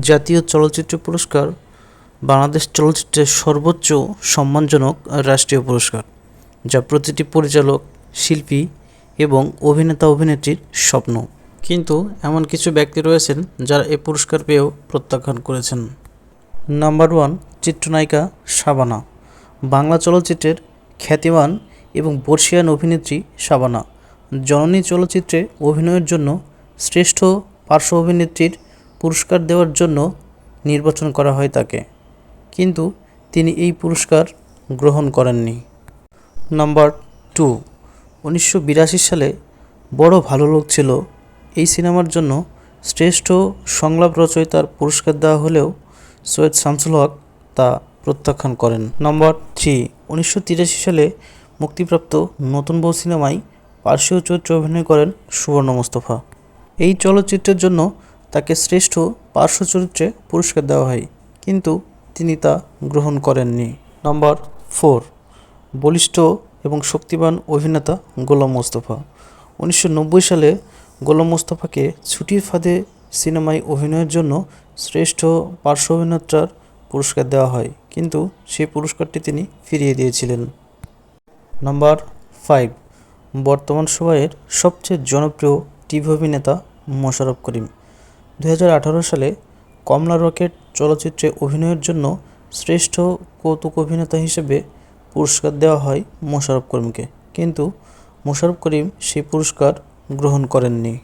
জাতীয় চলচ্চিত্র পুরস্কার, বাংলাদেশ চলচ্চিত্রের সর্বোচ্চ সম্মানজনক রাষ্ট্রীয় পুরস্কার, যা প্রতিটি পরিচালক, শিল্পী এবং অভিনেতা অভিনেত্রীর স্বপ্ন। কিন্তু এমন কিছু ব্যক্তি রয়েছেন যারা এ পুরস্কার পেয়েও প্রত্যাখ্যান করেছেন। নাম্বার ওয়ান, চিত্রনায়িকা শাবানা। বাংলা চলচ্চিত্রের খ্যাতিমান এবং বর্ষিয়ান অভিনেত্রী শাবানা। জননী চলচ্চিত্রে অভিনয়ের জন্য শ্রেষ্ঠ পার্শ্ব অভিনেত্রীর পুরস্কার দেওয়ার জন্য নির্বাচন করা হয় তাকে। কিন্তু তিনি এই পুরস্কার গ্রহণ করেননি। নাম্বার টু, উনিশশো বিরাশি সালে বড় ভালো লোক ছিল। এই সিনেমার জন্য শ্রেষ্ঠ সংলাপ রচয়িতার পুরস্কার দেওয়া হলেও সৈয়দ শামসুল হক তা প্রত্যাখ্যান করেন। নম্বর থ্রি, উনিশশো তিরাশি সালে মুক্তিপ্রাপ্ত নতুন বউ সিনেমায় পার্শ্বীয় চরিত্রে অভিনয় করেন সুবর্ণ মোস্তফা। এই চলচ্চিত্রের জন্য তাকে শ্রেষ্ঠ পার্শ্ব চরিত্রে পুরস্কার দেওয়া হয়, কিন্তু তিনি তা গ্রহণ করেননি। নম্বর ফোর, বলিষ্ঠ এবং শক্তিবান অভিনেতা গোলাম মোস্তফা। উনিশশো নব্বই সালে গোলাম মোস্তফাকে ছুটির ফাঁদে সিনেমায় অভিনয়ের জন্য শ্রেষ্ঠ পার্শ্ব অভিনেত্রার পুরস্কার দেওয়া হয়, কিন্তু সেই পুরস্কারটি তিনি ফিরিয়ে দিয়েছিলেন। নাম্বার ফাইভ, বর্তমান সময়ের সবচেয়ে জনপ্রিয় টিভি অভিনেতা মোশাররফ করিম। দু হাজার আঠারো সালে কমলা রকেট চলচ্চিত্রে অভিনয়ের জন্য শ্রেষ্ঠ কৌতুক অভিনেতা হিসেবে পুরস্কার দেওয়া হয় মোশাররফ করিমকে। কিন্তু মোশাররফ করিম সেই পুরস্কার গ্রহণ করেননি।